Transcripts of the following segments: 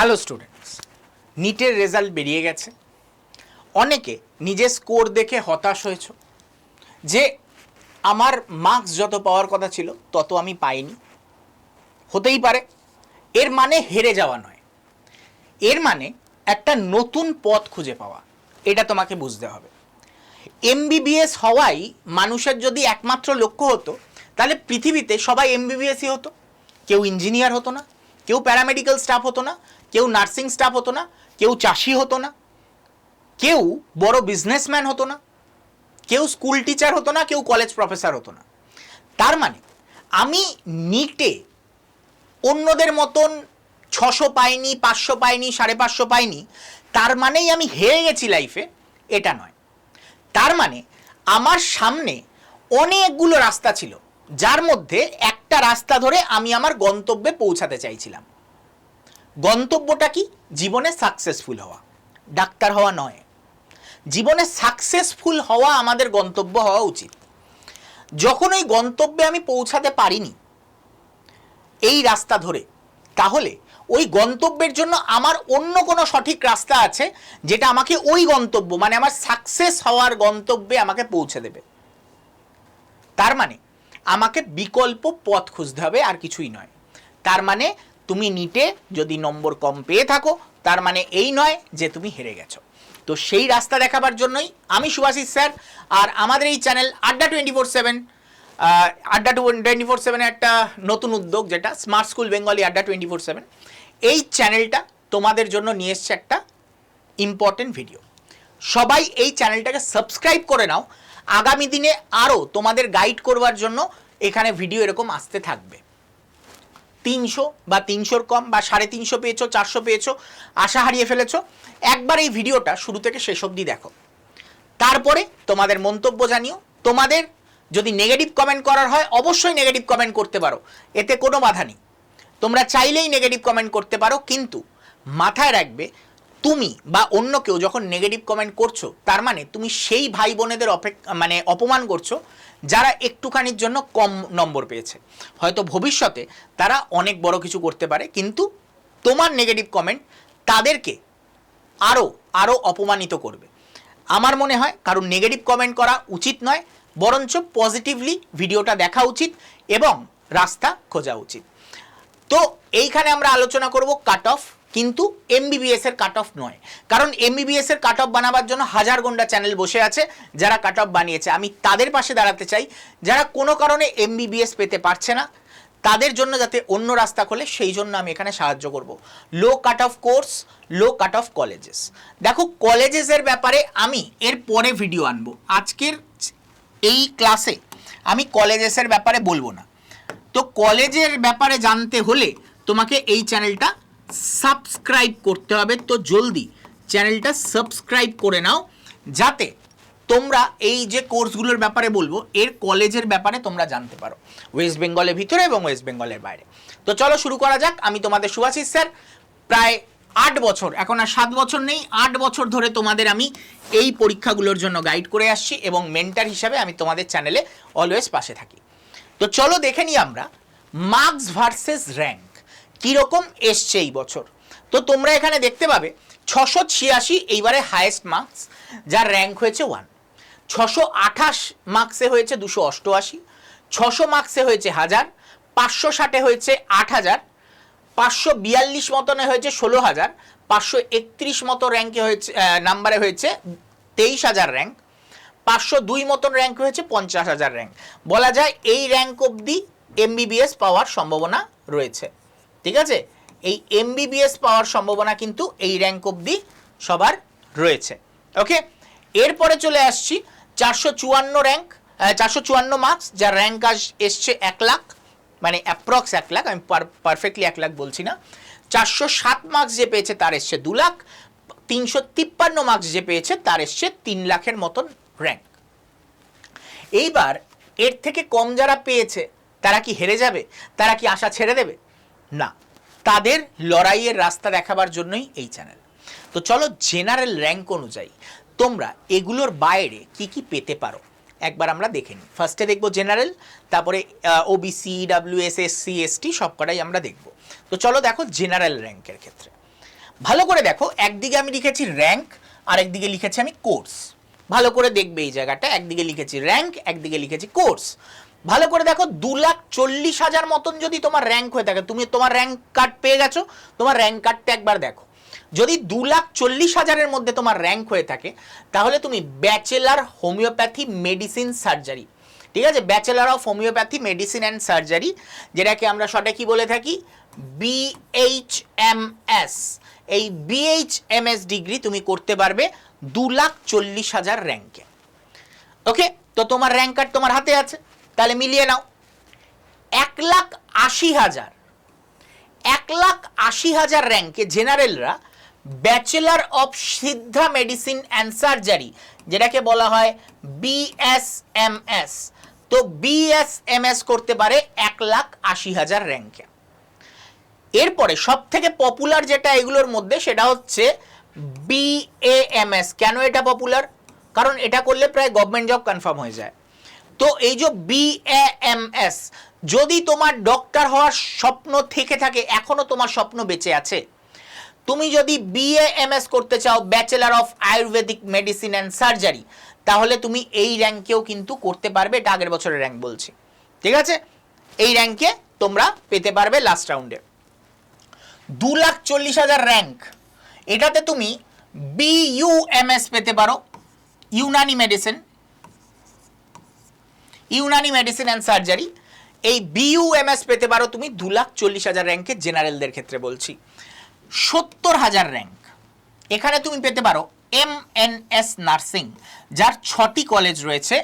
Hello students নিটের result বেরিয়ে গেছে। অনেকে নিজের স্কোর দেখে হতাশ হয়েছ। যে আমার মার্কস যত পাওয়ার কথা ছিল, তত আমি পাইনি। হতেই পারে। এর মানে হেরে যাওয়া নয়। এর মানে একটা নতুন পথ খুঁজে পাওয়া। এটা তোমাকে বুঝতে হবে। এমবিবিএস হওয়াই মানুষের যদি একমাত্র লক্ষ্য হতো, তাহলে পৃথিবীতে সবাই এমবিবিএসই হতো। কেউ ইঞ্জিনিয়ার হতো না। কেউ প্যারামেডিক্যাল স্টাফ হতো না, কেউ নার্সিং স্টাফ হতো না, কেউ চাষি হতো না, কেউ বড় বিজনেসম্যান হতো না, কেউ স্কুল টিচার হতো না, কেউ কলেজ প্রফেসর হতো না। তার মানে আমি নিটে অন্যদের মতন ছশো পাইনি, পাঁচশো পাইনি, সাড়ে পাঁচশো পাইনি, তার মানেই আমি হেরে গেছি লাইফে এটা নয়। তার মানে আমার সামনে অনেকগুলো রাস্তা ছিল। যার মধ্যে একটা রাস্তা ধরে আমি আমার গন্তব্যে পৌঁছাতে চাইছিলাম। গন্তব্যটা কি? জীবনে সাকসেসফুল হওয়া। ডাক্তার হওয়া নয়। জীবনে সাকসেসফুল হওয়া আমাদের গন্তব্য হওয়া উচিত। যখন ওই গন্তব্যে আমি পৌঁছাতে পারিনি এই রাস্তা ধরে, তাহলে ওই গন্তব্যের জন্য আমার অন্য কোনো সঠিক রাস্তা আছে যেটা আমাকে ওই গন্তব্য মানে আমার সাকসেস হওয়ার গন্তব্যে আমাকে পৌঁছে দেবে। তার মানে আমাকে বিকল্প পথ খুঁজতে হবে, আর কিছুই নয়। তার মানে তুমি নিটে যদি নম্বর কম পেয়ে থাকো, তার মানে এই নয় যে তুমি হেরে গেছো। তো সেই রাস্তা দেখাবার জন্যই আমি সুভাষিস স্যার আর আমাদের এই channel Adda twenty four seven Adda twenty four সেভেনের একটা নতুন উদ্যোগ যেটা smart school Bengali Adda twenty four seven. এই চ্যানেলটা তোমাদের জন্য নিয়ে এসছে একটা ইম্পর্টেন্ট ভিডিও সবাই এই চ্যানেলটাকে সাবস্ক্রাইব করে নাও আগামী দিনে আরও তোমাদের গাইড করবার জন্য এখানে ভিডিও এরকম আসতে থাকবে। তিনশো বা তিনশোর কম বা সাড়ে তিনশো পেয়েছ, চারশো পেয়েছ, আশা হারিয়ে ফেলেছো, একবার এই ভিডিওটা শুরু থেকে শেষ অবধি দেখো। তারপরে তোমাদের মন্তব্য জানিও। তোমাদের যদি নেগেটিভ কমেন্ট করার হয়, অবশ্যই নেগেটিভ কমেন্ট করতে পারো। এতে কোনো বাধা নেই। তোমরা চাইলেই নেগেটিভ কমেন্ট করতে পারো, কিন্তু মাথায় রাখবে তুমি বা অন্য কেউ যখন নেগেটিভ কমেন্ট করছ, তার মানে তুমি সেই ভাই বোনেদের অপেক্ষা মানে অপমান করছ, যারা একটুখানির জন্য কম নম্বর পেয়েছে। হয়তো ভবিষ্যতে তারা অনেক বড় কিছু করতে পারে, কিন্তু তোমার নেগেটিভ কমেন্ট তাদেরকে আরও আরও অপমানিত করবে। আমার মনে হয় কারণ নেগেটিভ কমেন্ট করা উচিত নয়, বরঞ্চ পজিটিভলি ভিডিওটা দেখা উচিত এবং রাস্তা খোঁজা উচিত। তো এইখানে আমরা আলোচনা করব কাট অফ কিন্তু এমবিবিএস এর কাট অফ নয়। কারণ এমবিবিএস এর কাট অফ বানাবার জন্য হাজার গন্ডা চ্যানেল বসে আছে, যারা কাট অফ বানিয়েছে। আমি তাদের পাশে দাঁড়াতে চাই, যারা কোনো কারণে এমবিবিএস পেতে পারছে না, তাদের জন্য যাতে অন্য রাস্তা খোলে, সেই জন্য আমি এখানে সাহায্য করব। Low cut off course low cut off colleges দেখো কলেজেসের ব্যাপারে আমি এর পরে ভিডিও আনব। আজকের এই ক্লাসে আমি কলেজেসের ব্যাপারে বলব না। তো কলেজের ব্যাপারে জানতে হলে তোমাকে এই চ্যানেলটা সাবস্ক্রাইব করতে হবে তো জলদি চ্যানেলটা সাবস্ক্রাইব করে নাও যাতে তোমরা এই যে কোর্সগুলোর ব্যাপারে বলব, এর কলেজের ব্যাপারে তোমরা জানতে পারো। ওয়েস্ট বেঙ্গলের ভিতরে এবং ওয়েস্ট বেঙ্গলের বাইরে। তো চলো শুরু করা যাক। আমি তোমাদের সুভাষিস স্যার, প্রায় আট বছর, এখন আর সাত বছর নেই, আট বছর ধরে তোমাদের আমি এই পরীক্ষাগুলোর জন্য গাইড করে আসছি এবং মেন্টার হিসাবে আমি তোমাদের চ্যানেলে অলওয়েজ পাশে থাকি। তো চলো দেখে নিই আমরা মার্কস ভার্সেস র্যাঙ্ক কীরকম এসছে এই বছর? তো তোমরা এখানে দেখতে পাবে, ছশো ছিয়াশি এইবারে হায়েস্ট মার্কস যার র্যাঙ্ক হয়েছে ওয়ান ছশো আঠাশ মার্কসে হয়েছে দুশো অষ্টআশি, ছশো মার্কসে হয়েছে হাজার, পাঁচশো ষাটে হয়েছে আট হাজার, পাঁচশো বিয়াল্লিশ মতনে হয়েছে ষোলো হাজার, পাঁচশো একত্রিশ মতো র্যাঙ্কে হয়েছে নাম্বারে হয়েছে তেইশ হাজার র্যাঙ্ক পাঁচশো দুই মতন র্যাঙ্ক হয়েছে পঞ্চাশ হাজার র্যাঙ্ক বলা যায় এই র্যাঙ্ক অবধি এমবিবিএস পাওয়ার সম্ভাবনা রয়েছে। ঠিক আছে? এই এমবিবিএস পাওয়ার সম্ভাবনা কিন্তু এই র্যাঙ্ক অবধি সবার রয়েছে। ওকে এরপরে চলে আসছি চারশো চুয়ান্ন র্যাঙ্ক চারশো চুয়ান্ন মার্কস যার র্যাঙ্ক আস এসছে এক লাখ মানে অ্যাপ্রক্স এক লাখ, আমি পারফেক্টলি এক লাখ বলছি না। চারশো সাত মার্কস যে পেয়েছে তার এসছে দু লাখ, তিনশো তিপ্পান্ন মার্কস যে পেয়েছে তার এসছে তিন লাখের মতন র্যাঙ্ক এইবার এর থেকে কম যারা পেয়েছে, তারা কি হেরে যাবে? তারা কি আশা ছেড়ে দেবে? না, তাদের লড়াইয়ের রাস্তা দেখাবার জন্যই এই চ্যানেল তো চলো জেনারেল র্যাঙ্ক অনুযায়ী, তোমরা এগুলোর বাইরে কি কি পেতে পারো? একবার আমরা দেখে নিই। ফার্স্টে দেখব জেনারেল তারপরে OBC W S S C S T সবকটাই আমরা দেখব। তো চলো দেখো জেনারেল র্যাঙ্কের ক্ষেত্রে। ভালো করে দেখো, একদিকে আমি লিখেছি র্যাঙ্ক আর একদিকে লিখেছি আমি কোর্স ভালো করে দেখবে এই জায়গাটা, একদিকে লিখেছি র্যাঙ্ক একদিকে লিখেছি কোর্স ভালো করে দেখো, দু লাখ চল্লিশ হাজার মতন যদি তোমার র্যাঙ্ক হয়ে থাকে, তুমি তোমার র্যাঙ্ক কার্ড পেয়ে গেছো, তোমার র্যাঙ্ক কার্ডটা একবার দেখো। যদি দু লাখ চল্লিশ হাজারের মধ্যে তোমার র্যাঙ্ক হয়ে থাকে, তাহলে তুমি ব্যাচেলার হোমিওপ্যাথি মেডিসিন সার্জারি ঠিক আছে? Bachelor of homeopathy medicine and surgery যেটাকে আমরা শর্টে কি বলে থাকি? বিএইচএমএস এই বিএইচএমএস ডিগ্রি তুমি করতে পারবে দু লাখ চল্লিশ হাজার র্যাঙ্কে ওকে তো তোমার র্যাঙ্ক কার্ড তোমার হাতে আছে। তাহলে মিলিয়ে নাও। এক লাখ আশি হাজার, এক লাখ আশি হাজার র্যাঙ্কে জেনারেলরা bachelor of Siddha medicine and surgery, যেটাকে বলা হয় বিএসএমএস তো বিএসএমএস করতে পারে এক লাখ আশি হাজার র্যাঙ্কে। এরপরে সব থেকে পপুলার যেটা এগুলোর মধ্যে, সেটা হচ্ছে বিএএমএস কেন এটা পপুলার? কারণ এটা করলে প্রায় গভর্নমেন্ট জব কনফার্ম হয়ে যায়। তো এই যে বিএএমএস যদি তোমার ডক্টর হওয়ার স্বপ্ন থেকে থাকে, এখনও তোমার স্বপ্ন বেঁচে আছে? তুমি যদি বিএএমএস করতে চাও bachelor of Ayurvedic medicine and surgery তাহলে তুমি এই র্যাঙ্কেও কিন্তু করতে পারবে, এটা আগের বছরের র্যাঙ্ক বলছি। ঠিক আছে? এই র্যাঙ্কে তোমরা পেতে পারবে লাস্ট রাউন্ডে দু লাখ চল্লিশ হাজার র্যাঙ্ক এটাতে তুমি বিইউএমএস পেতে পারো Unani medicine Unani medicine and surgery এই বিইউএমএস পেতে পারো তুমি দু লাখ চল্লিশ হাজার র্যাঙ্কে জেনারেলদের ক্ষেত্রে বলছি। সত্তর হাজার র্যাঙ্ক এখানে তুমি পেতে পারো এম এন এস নার্সিং যার ছটি কলেজ রয়েছে।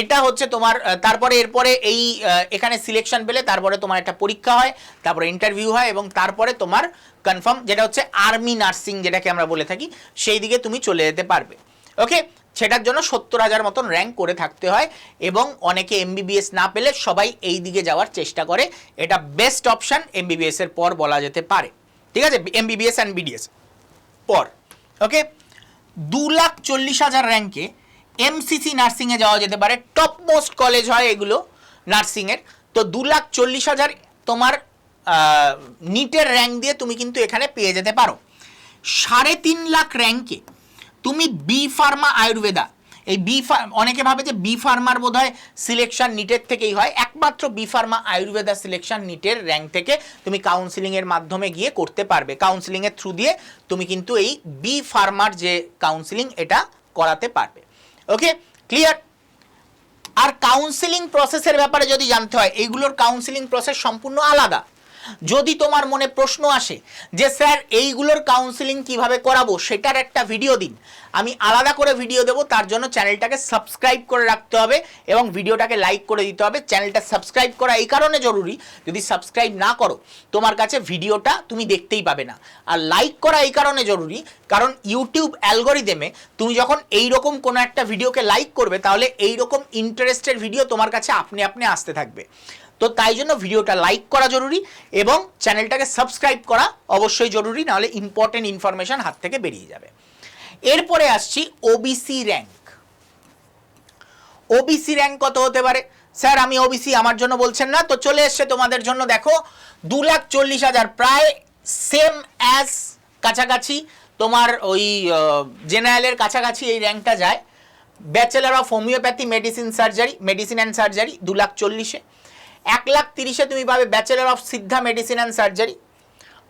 এটা হচ্ছে তোমার তারপরে এরপরে এই এখানে সিলেকশন পেলে তারপরে তোমার একটা পরীক্ষা হয়, তারপরে ইন্টারভিউ হয় এবং তারপরে তোমার কনফার্ম যেটা হচ্ছে আর্মি নার্সিং যেটাকে আমরা বলে থাকি, সেই দিকে তুমি চলে যেতে পারবে। ওকে সেটার জন্য সত্তর হাজার মতন র্যাঙ্ক করে থাকতে হয় এবং অনেকে এমবিবিএস না পেলে সবাই এই দিকে যাওয়ার চেষ্টা করে। এটা বেস্ট অপশান এমবিবিএস এর পর বলা যেতে পারে। ঠিক আছে? এমবিবিএস অ্যান্ড বিডিএস পর। ওকে দু লাখ চল্লিশ হাজার র্যাঙ্কে এমসিসি নার্সিংয়ে যাওয়া যেতে পারে। টপ মোস্ট কলেজ হয় এগুলো নার্সিংয়ের তো দু লাখ চল্লিশ হাজার তোমার নিটের র্যাঙ্ক দিয়ে তুমি কিন্তু এখানে পেয়ে যেতে পারো। সাড়ে তিন লাখ র্যাঙ্কে তুমি বি ফার্মা আয়ুর্বেদা এই বি অনেকে ভাবে যে বি ফার্মার বোধ হয় সিলেকশন নিটের থেকেই হয়। একমাত্র বি ফার্মা আয়ুর্বেদা সিলেকশন নিটের র্যাঙ্ক থেকে তুমি কাউন্সিলিংয়ের মাধ্যমে গিয়ে করতে পারবে। কাউন্সিলিংয়ের থ্রু দিয়ে তুমি কিন্তু এই বি ফার্মার যে কাউন্সিলিং এটা করাতে পারবে। ওকে ক্লিয়ার আর কাউন্সিলিং প্রসেসের ব্যাপারে যদি জানতে হয়, এইগুলোর কাউন্সিলিং প্রসেস সম্পূর্ণ আলাদা। যদি তোমার মনে প্রশ্ন আসে যে, স্যার, এইগুলোর কাউন্সিলিং কীভাবে করাবো? সেটার একটা ভিডিও দিন। আমি আলাদা করে ভিডিও দেবো, তার জন্য চ্যানেলটাকে সাবস্ক্রাইব করে রাখতে হবে এবং ভিডিওটাকে লাইক করে দিতে হবে। চ্যানেলটা সাবস্ক্রাইব করা এই কারণে জরুরি। যদি সাবস্ক্রাইব না করো, তোমার কাছে ভিডিওটা তুমি দেখতেই পাবে না। আর লাইক করা এই কারণে জরুরি, কারণ ইউটিউব অ্যালগোরিদেমে তুমি যখন এই রকম কোনো একটা ভিডিওকে লাইক করবে, তাহলে এই রকম ইন্টারেস্টেড ভিডিও তোমার কাছে আপনি আপনি আসতে থাকবে। তো তাই জন্য ভিডিওটা লাইক করা জরুরি এবং চ্যানেলটাকে সাবস্ক্রাইব করা অবশ্যই জরুরি, নাহলে ইম্পর্টেন্ট ইনফরমেশন হাত থেকে বেরিয়ে যাবে। এরপরে আসছি ওবিসি র্যাঙ্ক ওবিসি র্যাঙ্ক কত হতে পারে? স্যার, আমি ওবিসি আমার জন্য বলছেন না, তো চলে এসছে তোমাদের জন্য, দেখো দু লাখ চল্লিশ হাজার, প্রায় সেম অ্যাজ কাছাকাছি। তোমার ওই জেনারেলের কাছাকাছি এই র্যাঙ্কটা যায়। Bachelor of homeopathy medicine surgery medicine and surgery দু লাখ চল্লিশে। এক লাখ তিরিশে তুমি পাবে bachelor of Siddha medicine and surgery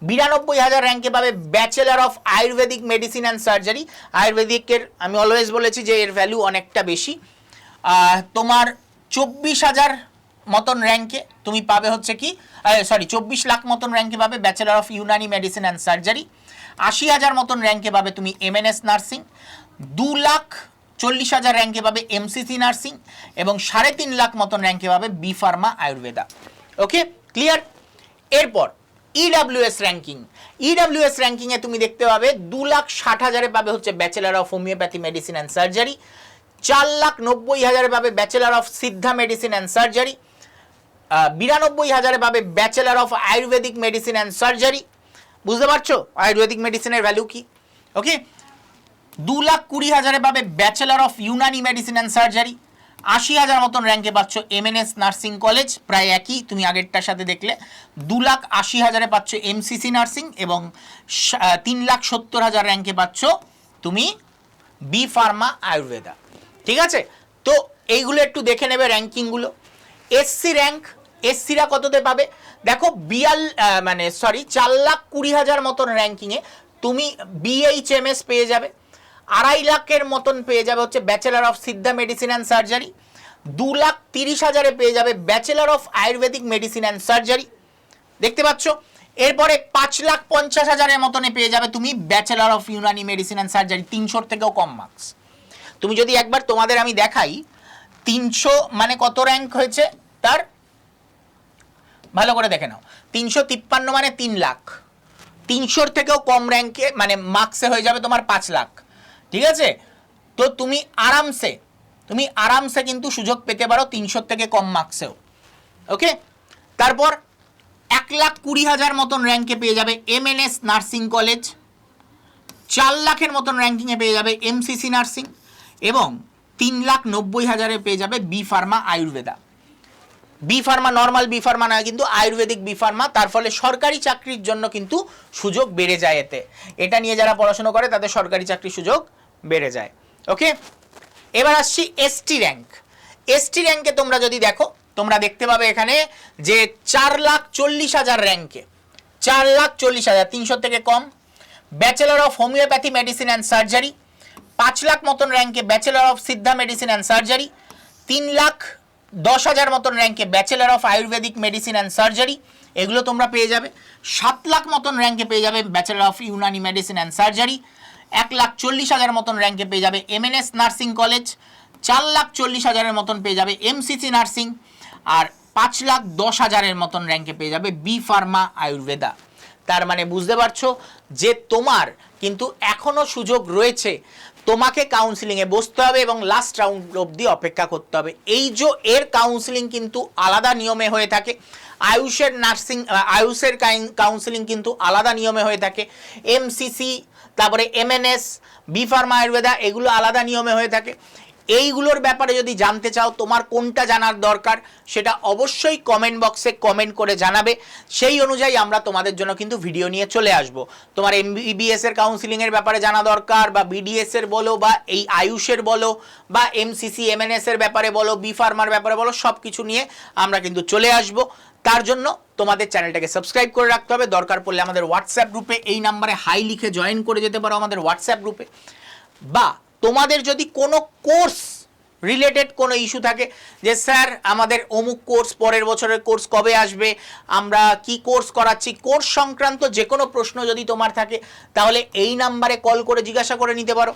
বিরানব্বই হাজার র্যাঙ্কে পাবে bachelor of Ayurvedic medicine and surgery আয়ুর্বেদিকের আমি অলওয়েজ বলেছি যে এর ভ্যালু অনেকটা বেশি। তোমার চব্বিশ হাজার মতন র্যাঙ্কে তুমি পাবে হচ্ছে কি সরি চব্বিশ লাখ মতন র্যাঙ্কে পাবে bachelor of Unani medicine and surgery আশি হাজার মতন র্যাঙ্কে পাবে তুমি এমএনএস নার্সিং দু লাখ চল্লিশ হাজার র্যাঙ্কে পাবে এমসিসি নার্সিং এবং সাড়ে তিন লাখ মতন র্যাঙ্কে পাবে B pharma Ayurveda. Okay clear এরপর ইডাব্লিউএস র্যাঙ্কিং ইডাব্লিউএস র্যাঙ্কিংয়ে তুমি দেখতে পাবে দু লাখ ষাট হাজারে পাবে হচ্ছে bachelor of homeopathy medicine and surgery চার লাখ নব্বই হাজারে পাবে bachelor of Siddha medicine and surgery বিরানব্বই হাজারে পাবে bachelor of Ayurvedic medicine and surgery বুঝতে পারছ? আয়ুর্বেদিক মেডিসিনের ভ্যালু কি? ওকে দু লাখ কুড়ি হাজারে পাবে bachelor of Unani medicine and surgery আশি হাজার মতন র্যাঙ্কে পাচ্ছ এমএনএস নার্সিং কলেজ প্রায় একই, তুমি আগেরটার সাথে দেখলে। দু লাখ আশি হাজারে পাচ্ছ এমসিসি নার্সিং এবং তিন লাখ সত্তর হাজার র্যাঙ্কে পাচ্ছ তুমি বি ফার্মা আয়ুর্বেদা ঠিক আছে? তো এইগুলো একটু দেখে নেবে র্যাঙ্কিংগুলো এসসি র্যাঙ্ক এসসিরা কততে পাবে? দেখো, বিয়াল মানে সরি চার লাখ কুড়ি হাজার মতন র্যাঙ্কিংয়ে তুমি বিএইচএমএস পেয়ে যাবে। আড়াই লাখের মতন পেয়ে যাবে হচ্ছে bachelor of Siddha medicine and surgery দু লাখ তিরিশ হাজারে পেয়ে যাবে bachelor of Ayurvedic medicine and surgery দেখতে পাচ্ছ? এরপরে পাঁচ লাখ পঞ্চাশ হাজারের মতনে পেয়ে যাবে তুমি bachelor of Unani medicine and surgery তিনশোর থেকেও কম মার্কস তুমি যদি একবার তোমাদের আমি দেখাই, তিনশো মানে কত র্যাঙ্ক হয়েছে? তার ভালো করে দেখে নাও। তিনশো তিপ্পান্ন মানে তিন লাখ। তিনশোর থেকেও কম র্যাঙ্কে মানে মার্কসে হয়ে যাবে তোমার পাঁচ লাখ। ঠিক আছে? তো তুমি আরামসে তুমি আরামসে কিন্তু সুযোগ পেতে পারো তিনশোর থেকে কম মার্কসেও ওকে তারপর এক লাখ কুড়ি হাজার মতন র্যাঙ্কে পেয়ে যাবে এমএনএস নার্সিং কলেজ চার লাখের মতন র্যাঙ্কিংয়ে পেয়ে যাবে এমসিসি নার্সিং এবং তিন লাখ নব্বই হাজারে পেয়ে যাবে B pharma Ayurveda B pharma normal B pharma নয়, কিন্তু আয়ুর্বেদিক বি ফার্মা তার ফলে সরকারি চাকরির জন্য কিন্তু সুযোগ বেড়ে যায় এতে। এটা নিয়ে যারা পড়াশোনা করে, তাদের সরকারি চাকরির সুযোগ বেড়ে যায়। ওকে এবার আসছি এসটি র্যাঙ্ক এসটি র্যাঙ্কে তোমরা যদি দেখো, তোমরা দেখতে পাবে এখানে যে চার লাখ চল্লিশ হাজার র্যাঙ্কে চার লাখ চল্লিশ হাজার তিনশো থেকে কম। Bachelor of homeopathy medicine and surgery পাঁচ লাখ মতন র্যাঙ্কে bachelor of Siddha medicine and surgery তিন লাখ দশ হাজার মতন র্যাঙ্কে bachelor of Ayurvedic medicine and surgery এগুলো তোমরা পেয়ে যাবে। সাত লাখ মতন র্যাঙ্কে পেয়ে যাবে bachelor of Unani medicine and surgery এক লাখ চল্লিশ হাজার মতন র্যাঙ্কে পেয়ে যাবে এমএনএস নার্সিং কলেজ চার লাখ চল্লিশ হাজারের মতন পেয়ে যাবে এমসিসি নার্সিং আর পাঁচ লাখ দশ হাজারের মতন র্যাঙ্কে পেয়ে যাবে বি ফার্মা আয়ুর্বেদা তার মানে বুঝতে পারছ যে তোমার কিন্তু এখনও সুযোগ রয়েছে তোমাকে কাউন্সিলিংয়ে বসতে হবে এবং লাস্ট রাউন্ড অবধি অপেক্ষা করতে হবে। এই যে এর কাউন্সিলিং কিন্তু আলাদা নিয়মে হয়ে থাকে। আয়ুষের নার্সিং আয়ুষের কাউন্সিলিং কিন্তু আলাদা নিয়মে হয়ে থাকে। এমসিসি তারপরে এমএনএস বি ফার্মা আয়ুর্বেদা এগুলো আলাদা নিয়মে হয়ে থাকে। এইগুলোর ব্যাপারে যদি জানতে চাও, তোমার কোনটা জানার দরকার, সেটা অবশ্যই কমেন্ট বক্সে কমেন্ট করে জানাবে। সেই অনুযায়ী আমরা তোমাদের জন্য কিন্তু ভিডিও নিয়ে চলে আসব। তোমার এমবিবিএস এর কাউন্সিলিং এর ব্যাপারে জানা দরকার, বা বিডিএস এর বলো, বা এই আয়ুষের বলো, বা এমসিসি এমএনএস এর ব্যাপারে বলো বি ফার্মার ব্যাপারে বলো সব কিছু নিয়ে আমরা কিন্তু চলে আসব। তার জন্য তোমাদের চ্যানেলটাকে সাবস্ক্রাইব করে রাখতে হবে। দরকার পড়লে আমাদের হোয়াটসঅ্যাপ গ্রুপে এই নাম্বারে হাই লিখে জয়েন করে যেতে পারো আমাদের হোয়াটসঅ্যাপ গ্রুপে বা তোমাদের যদি কোনো কোর্স রিলেটেড কোনো ইস্যু থাকে, যে স্যার আমাদের অমুক কোর্স পরের বছরের কোর্স কবে আসবে, আমরা কি কোর্স করাচ্ছি, কোর্স সংক্রান্ত যে কোনো প্রশ্ন যদি তোমার থাকে, তাহলে এই নাম্বারে কল করে জিজ্ঞাসা করে নিতে পারো।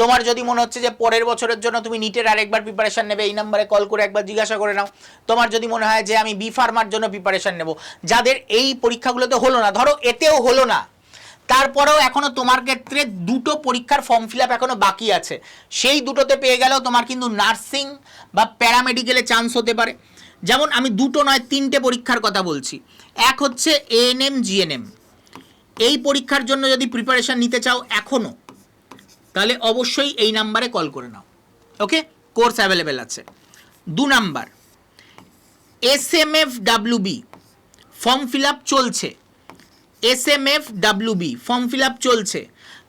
তোমার যদি মনে হচ্ছে যে পরের বছরের জন্য তুমি নিটের আরেকবার প্রিপারেশান নেবে, এই নাম্বারে কল করে একবার জিজ্ঞাসা করে নাও। তোমার যদি মনে হয় যে আমি বি ফার্মার জন্য প্রিপারেশান নেব। যাদের এই পরীক্ষাগুলোতে হলো না, ধরো এতেও হলো না তারপরেও এখনও তোমার ক্ষেত্রে দুটো পরীক্ষার ফর্ম ফিল আপ এখনও বাকি আছে। সেই দুটোতে পেয়ে গেলেও তোমার কিন্তু নার্সিং বা প্যারামেডিকেলে চান্স হতে পারে। যেমন আমি দুটো নয়, তিনটে পরীক্ষার কথা বলছি। এক হচ্ছে এএনএম জিএনএম এই পরীক্ষার জন্য যদি প্রিপারেশন নিতে চাও এখনও তাহলে অবশ্যই এই নাম্বারে কল করে নাও। ওকে কোর্স অ্যাভেলেবেল আছে। দু number S M F WB form fill up চলছে। S M F WB form fill up চলছে।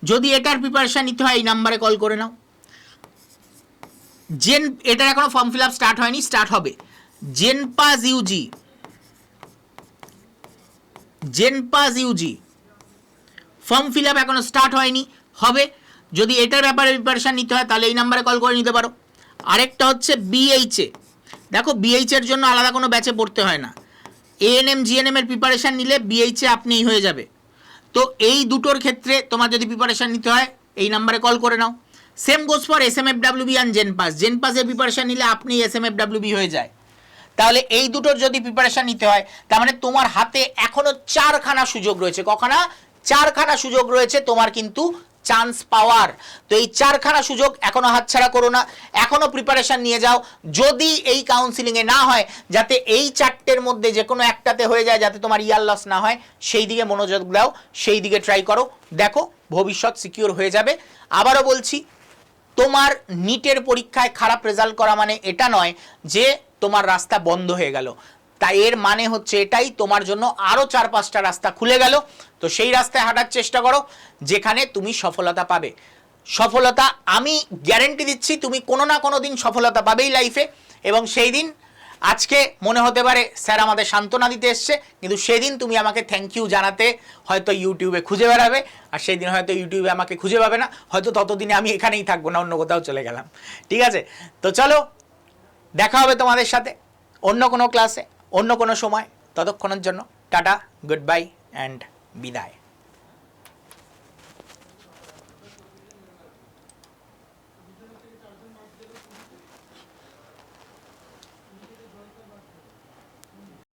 যদি এটার প্রিপারেশান নিতে হয়, এই নাম্বারে কল করে নাও। জেন এটার এখনও ফর্ম ফিল আপ স্টার্ট হয়নি স্টার্ট হবে। JENPAS UG JENPAS UG form fill up এখনও স্টার্ট হয়নি, হবে। যদি এটার ব্যাপারে প্রিপারেশান নিতে হয়, তাহলে এই নাম্বারে কল করে নিতে পারো। আরেকটা হচ্ছে বিএইচএ দেখো বিএইচ এর জন্য আলাদা কোনো ব্যাচে পড়তে হয় না। এএনএম জিএনএম এর প্রিপারেশান নিলে বিএইচএ আপনিই হয়ে যাবে। তো এই দুটোর ক্ষেত্রে তোমার যদি প্রিপারেশান নিতে হয়, এই নাম্বারে কল করে নাও। Same goes for S M F WB and JENPAS জেনপাসের preparation নিলে আপনি এস এম এফ ডাব্লিউবি হয়ে যায়। তাহলে এই দুটোর যদি প্রিপারেশান নিতে হয়, তার মানে তোমার হাতে এখনও চারখানা সুযোগ রয়েছে। কখানা? চারখানা সুযোগ রয়েছে তোমার কিন্তু চান্স পাওয়ার। তো এই চারখানা সুযোগ এখনও হাতছাড়া করো না। এখনও প্রিপারেশন নিয়ে যাও। যদি এই কাউন্সিলিংয়ে না হয়, যাতে এই চারটের মধ্যে যে কোনো একটাতে হয়ে যায়, যাতে তোমার ইয়ার লস না হয়, সেই দিকে মনোযোগ দাও, সেই দিকে ট্রাই করো। দেখো, ভবিষ্যৎ সিকিউর হয়ে যাবে। আবারও বলছি, তোমার নিটের পরীক্ষায় খারাপ রেজাল্ট করা মানে এটা নয় যে তোমার রাস্তা বন্ধ হয়ে গেল। তাই এর মানে হচ্ছে এটাই, তোমার জন্য আরও চার পাঁচটা রাস্তা খুলে গেল। তো সেই রাস্তায় হাঁটার চেষ্টা করো, যেখানে তুমি সফলতা পাবে। সফলতা আমি গ্যারেন্টি দিচ্ছি, তুমি কোনো না কোনো দিন সফলতা পাবেই লাইফে এবং সেই দিন, আজকে মনে হতে পারে স্যার আমাদের সান্ত্বনা দিতে এসছে, কিন্তু সেদিন তুমি আমাকে থ্যাংক ইউ জানাতে হয়তো ইউটিউবে খুঁজে বেড়াবে, আর সেই দিন হয়তো ইউটিউবে আমাকে খুঁজে পাবে না, হয়তো ততদিনে আমি এখানেই থাকব না, অন্য কোথাও চলে গেলাম। ঠিক আছে? তো চলো, দেখা হবে তোমাদের সাথে অন্য কোনো ক্লাসে অন্য কোনো সময় ততক্ষণের জন্য টাটা গুড বাই অ্যান্ড বিদায়।